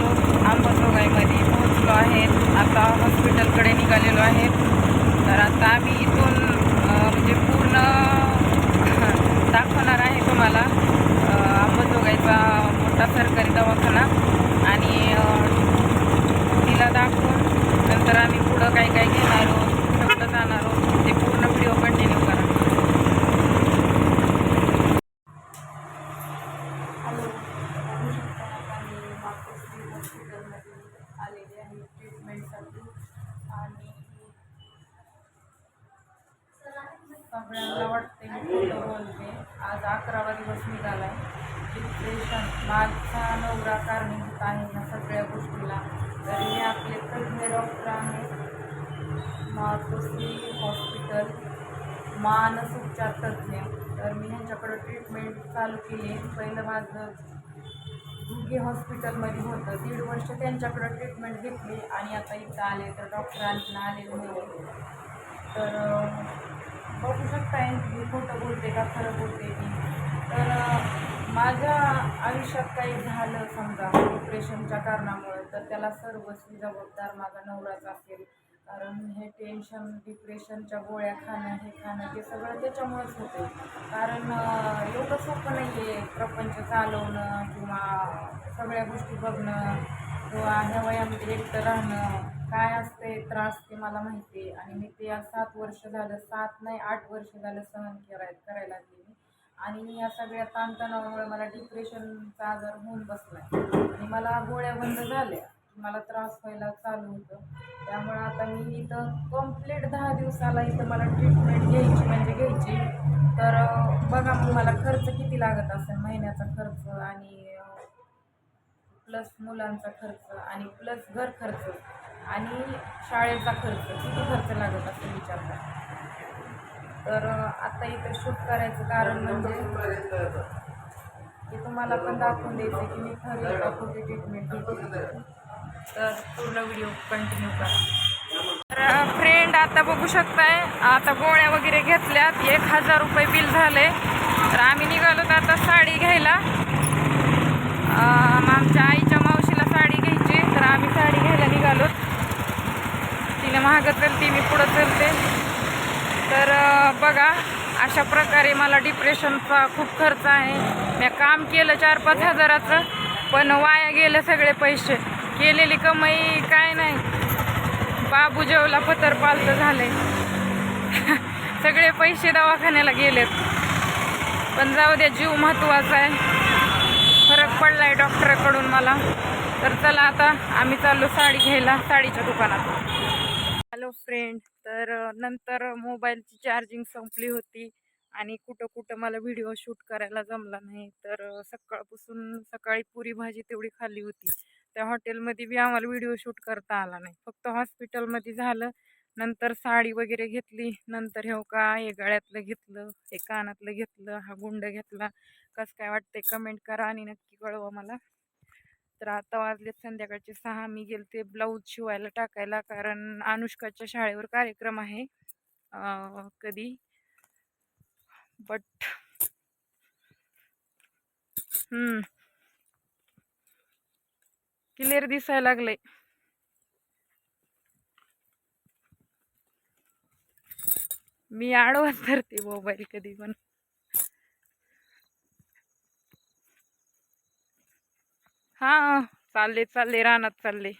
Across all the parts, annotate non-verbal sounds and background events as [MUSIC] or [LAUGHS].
आलो अंबाजोगाईमध्ये पोहोचलो आहेत आता हॉस्पिटलकडे निघालेलो आहेत तर आता आम्ही इथून अं, म्हणजे पूर्ण दाखवणार आहे तुम्हाला अं, अंबाजोगाईचा मोठा सरकारी दवाखाना आणि अं, तिला दाखवून नंतर आम्ही पुढं काय काय घेणार आहोत कुठं कुठं जाणार आहोत ते पूर्ण व्हिडिओ कंटिन्यू करा हॅलो बघू शकता आम्ही मातोश्री हॉस्पिटलमध्ये आलेले आहे ट्रीटमेंटसाठी आणि सगळ्यांना वाटते मी खोटं बोलते. आज अकरावा दिवस निघाला आहे. डिप्रेशन माझा नवरा कारणीभूत आहे ह्या सगळ्या गोष्टीला. तर हे आपले तज्ञ डॉक्टर आहे. मातोश्री हॉस्पिटल मानस उपचार तज्ज्ञ. तर मी ह्यांच्याकडं ट्रीटमेंट चालू केली. पहिलं माझं घुगे हॉस्पिटलमध्ये होतं. दीड वर्ष त्यांच्याकडं ट्रीटमेंट घेतली आणि आता इथं आले तर डॉक्टरांना आणखीन आलेले नाही तर बघू शकताय मी खोटं बोलते का खरं बोलते मी. तर माझ्या आयुष्यात काही झालं समजा डिप्रेशनच्या कारणामुळे तर त्याला सर्वस्वी जबाबदार माझा नवराच असेल. कारण हे टेन्शन डिप्रेशनच्या गोळ्या खाणं हे खाणं ते सगळं त्याच्यामुळेच होते कारण एवढं सोपं नाही आहे प्रपंच चालवणं किंवा सगळ्या गोष्टी बघणं. किंवा ह्या वयामध्ये एकटं राहणं. काय असते त्रास ते मला माहिती आहे. आणि मी ते आज सात वर्ष झालं सात नाही आठ वर्ष झालं सहन कराय करायला लागली मी. आणि या सगळ्या ताणतणावामुळे मला डिप्रेशनचा आजार होऊन बसला आणि मला गोळ्या बंद झाल्या. मला त्रास व्हायला चालू होतं. त्यामुळे आता मी इथं कंप्लीट दहा दिवसाला इथं मला ट्रीटमेंट घ्यायची म्हणजे घ्यायची. तर बघा मग मला खर्च किती लागत असेल महिन्याचा खर्च आणि प्लस मुलांचा खर्च आणि प्लस घर खर्च आणि शाळेचा खर्च किती खर्च लागत असं विचार तर आता इथं शूट करायचं कारण म्हणजे की तुम्हाला पण दाखवून द्यायचं की मी खरी का ट्रीटमेंट तर पूर्ण व्हिडिओ कंटिन्यू करा. तर फ्रेंड आता बघू शकताय आता गोळ्या वगैरे घेतल्यात. एक हजार रुपये बिल झाले. तर आम्ही निघालो तर आता साडी घ्यायला. आमच्या आई मावशीला साडी घ्यायची तर आम्ही साडी घ्यायला निघालो. तिने महागत चलते मी पुढं चलते. तर बघा अशा प्रकारे मला डिप्रेशनचा खूप खर्च आहे. मी काम केलं चार पाच हजाराचं पण वाया गेलं सगळे पैसे. केलेली कमाई काय नाही. बाबू जेवला पतर पालतं आहे [LAUGHS] सगळे पैसे दवाखान्याला गेलेत. पण जाऊ द्या जीव महत्त्वाचा आहे. फरक पडला आहे डॉक्टरकडून मला. तर चला आता आम्ही चाललो साडी घ्यायला साडीच्या दुकानात. हॅलो फ्रेंड तर नंतर मोबाईलची चार्जिंग संपली होती आणि कुठं कुठं मला व्हिडिओ शूट करायला जमला नाही. तर सकाळपासून सकाळी पुरी भाजी तेवढी खाल्ली होती. त्या हॉटेलमध्ये बी आम्हाला व्हिडिओ शूट करता आला नाही. फक्त हॉस्पिटलमध्ये झालं नंतर साडी वगैरे घेतली नंतर हे हो का हे गळ्यातलं घेतलं हे कानातलं घेतलं हा गुंड घेतला. कसं काय वाटतंय कमेंट करा आणि नक्की कळवा मला. तर आता वाजलेत संध्याकाळचे सहा. मी गेलते ब्लाऊज शिवायला टाकायला कारण अनुष्काच्या शाळेवर कार्यक्रम आहे. कधी? बट हम्म. क्लिअर दिसायला लागलंय. मी आडवाच धरते मोबाईल कधी पण. हा चालले चालले रानात चालले.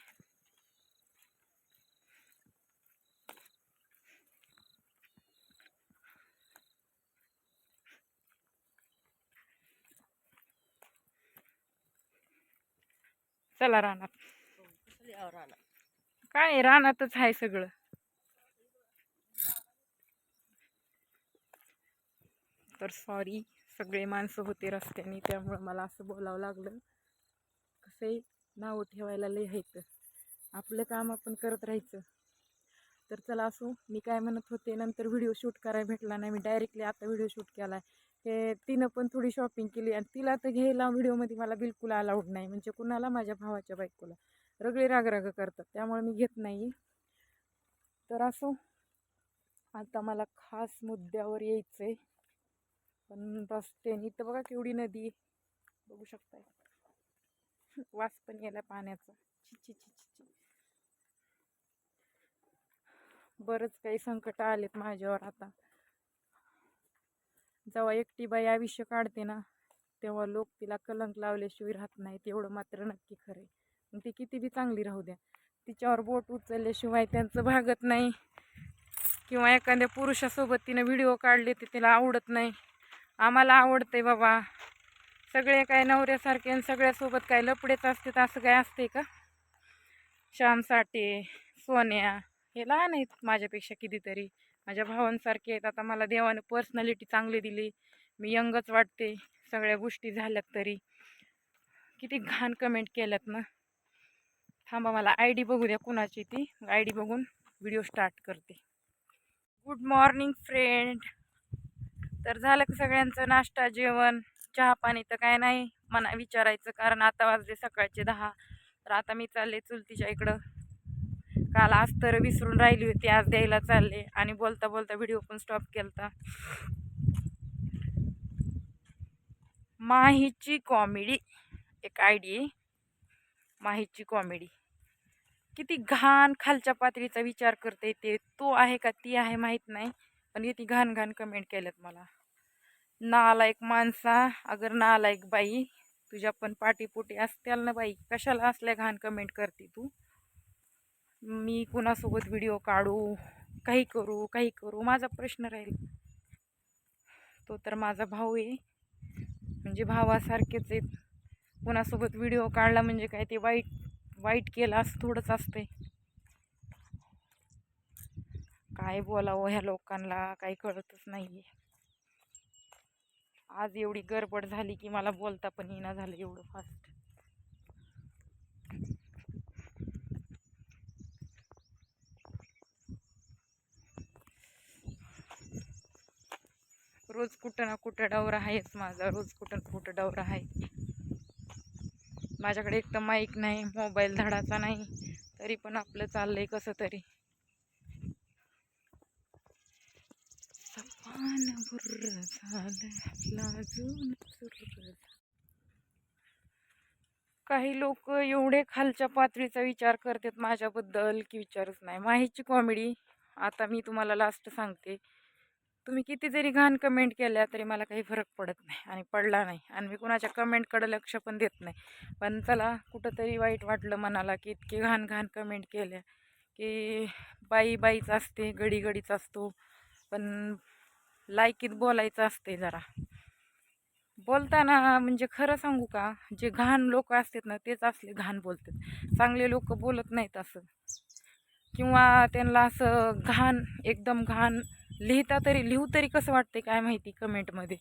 चला रानात. काय रानातच आहे सगळं. तर सॉरी सगळे माणसं होते रस्त्याने त्यामुळं मला असं बोलावं लागलं. कसं नावं ठेवायला लिहायचं आपलं काम आपण करत राहायचं. तर चला असो मी काय म्हणत होते नंतर व्हिडिओ शूट करायला भेटला नाही. मी डायरेक्टली आता व्हिडिओ शूट केला हे तिनं पण थोडी शॉपिंग केली आणि तिला तर घ्यायला व्हिडिओमध्ये मला बिलकुल अलाउड नाही. म्हणजे कुणाला? माझ्या भावाच्या बायकोला. रगळे रागराग करतात. त्यामुळे मी घेत नाही. तर असो आता मला खास मुद्द्यावर यायचं आहे पण रस्त्याने तर बघा केवढी नदी आहे. बघू शकताय. [LAUGHS] वास पण यायला पाण्याचा. चिची चिची ची बरंच काही संकट आलेत माझ्यावर आता. जेव्हा एकटी बाई आयुष्य काढते ना तेव्हा लोक तिला कलंक लावल्याशिवाय राहत नाहीत. एवढं मात्र नक्की खरं मग ती किती बी चांगली राहू द्या. तिच्यावर बोट उचलल्याशिवाय त्यांचं भागत नाही. किंवा एखाद्या पुरुषासोबत तिनं व्हिडिओ काढले ते तिला आवडत नाही. आम्हाला आवडते बाबा. सगळे काय नवऱ्यासारखे आणि सगळ्यासोबत काय लपडेच असते असं काय असते का? श्याम साठे सोन्या हे लहान आहेत माझ्यापेक्षा कितीतरी. माझ्या भावांसारखे आहेत. आता मला देवाने पर्सनॅलिटी चांगली दिली. मी यंगच वाटते. सगळ्या गोष्टी झाल्यात तरी. किती घाण कमेंट केल्यात ना. थांबा मला आय डी बघू द्या कुणाची ती. आय डी बघून व्हिडिओ स्टार्ट करते. गुड मॉर्निंग फ्रेंड तर झालं का सगळ्यांचं नाश्ता जेवण? चहा पाणी तर काय नाही मना विचारायचं कारण आता वाजले सकाळचे दहा. तर आता मी चालले चुलतीच्या इकडं. काल आज तर विसरून राहिली होती आज द्यायला चालले आणि बोलता बोलता व्हिडिओ पण स्टॉप केलता. माहीची कॉमेडी एक आयडी माहीची कॉमेडी. किती घाण खालच्या पातळीचा विचार करते ते. तो आहे का ती आहे माहीत नाही पण किती घाण घाण कमेंट केल्यात मला. नालायक माणसा अगर नालायक बाई तुझ्या पण पाठीपुटी असत्याल ना बाई कशाला असल्या घाण कमेंट करते तू? मी कुणासोबत व्हिडिओ काढू? काही करू? काही करू? माझा प्रश्न राहील. तो तर माझा भाऊ आहे. म्हणजे भावासारखेच आहेत. कुणासोबत व्हिडिओ काढला म्हणजे काय ते वाईट वाईट केलं असं थोडंच असतंय. काय बोलावं ह्या लोकांना काही कळतच नाही आहे आज एवढी गडबड झाली की मला बोलता पण येणं झालं एवढं फास्ट रोज कुठं ना कुठं डवरा आहेच माझा रोज कुठं ना कुठं डवरा आहे. माझ्याकडे एक तर माईक नाही मोबाईल धडाचा नाही तरी पण आपलं चाललंय कसं तरी. पान बुर्र झालं लाजून सुर्र काही लोक एवढे खालच्या पातळीचा विचार करतात माझ्याबद्दल की विचारच नाही. माहीची कॉमेडी आता मी तुम्हाला लास्ट सांगते. तुम्ही किती जरी घाण कमेंट केल्या तरी मला काही फरक पडत नाही आणि पडला नाही. आणि मी कुणाच्या कमेंटकडे लक्ष पण देत नाही. पण चला कुठंतरी वाईट वाटलं मनाला की इतके घाण घाण कमेंट केल्या की बाई बाईच असते गडी गडीच असतो. पण लायकीत बोलायचं असते जरा. बोलताना म्हणजे खरं सांगू का जे घाण लोक असतात ना तेच असले घाण बोलतात. चांगले लोक बोलत नाहीत असं. किंवा त्यांना असं घाण एकदम घाण लिहिता तरी लिहू तरी कसं वाटते काय माहिती कमेंटमध्ये?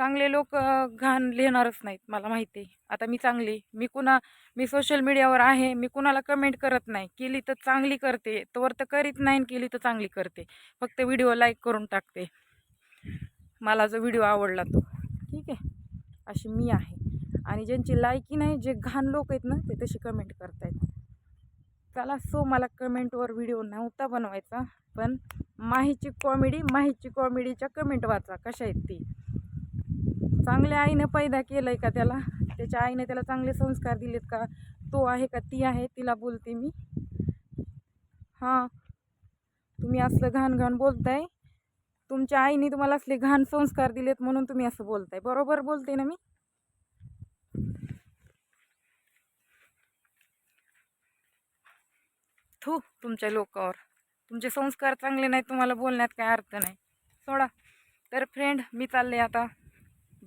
चांगले लोक घाण लिहिणारच नाहीत मला माहिती. आहे आता मी चांगली मी कुणा मी सोशल मीडियावर आहे मी कुणाला कमेंट करत नाही. केली तर चांगली करते तोवर तर करीत नाही आणि केली तर चांगली करते. फक्त व्हिडिओ लाईक करून टाकते. मला जो व्हिडिओ आवडला तो. ठीक आहे? अशी मी आहे. आणि ज्यांची लायकी नाही जे घाण लोक आहेत ना ते तशी कमेंट करतायत. चला सो मला कमेंटवर व्हिडिओ नव्हता बनवायचा पण माहीची कॉमेडी माहीची कॉमेडीच्या कमेंट वाचा. कशा आहेत ती? चांगल्या आईनं पैदा केलं आहे का त्याला? त्याच्या आईने त्याला चांगले संस्कार दिलेत का? तो आहे का? ती आहे? तिला बोलते मी. हां. तुम्ही असलं घाण घाण बोलताय. तुमच्या आईने तुम्हाला असले घाण संस्कार दिलेत म्हणून तुम्ही असं बोलताय. बरोबर बोलते ना मी? थू तुमच्या लोकावर. तुमचे संस्कार चांगले नाहीत तुम्हाला बोलण्यात काय अर्थ नाही. सोडा. तर फ्रेंड मी चालले आता.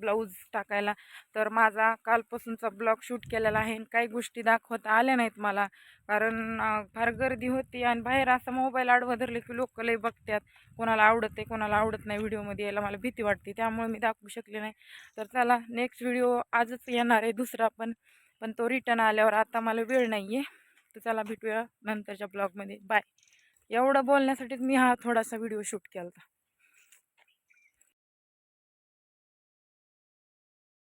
ब्लाऊज टाकायला. तर माझा कालपासूनचा ब्लॉग शूट केलेला आहे आणि काही गोष्टी दाखवता आल्या नाहीत मला. कारण फार गर्दी होती आणि बाहेर असा मोबाईल आडवं धरले की लोक लई बघतात. कोणाला आवडत आहे कोणाला आवडत नाही व्हिडिओमध्ये यायला मला भीती वाटते. त्यामुळे मी दाखवू शकले नाही. तर चला नेक्स्ट व्हिडिओ आजच येणार आहे दुसरा पण. पण तो रिटर्न आल्यावर आता मला वेळ नाही आहे तर चला भेटूया नंतरच्या ब्लॉगमध्ये. बाय एवढं बोलण्यासाठीच मी हा थोडासा व्हिडिओ शूट केला होता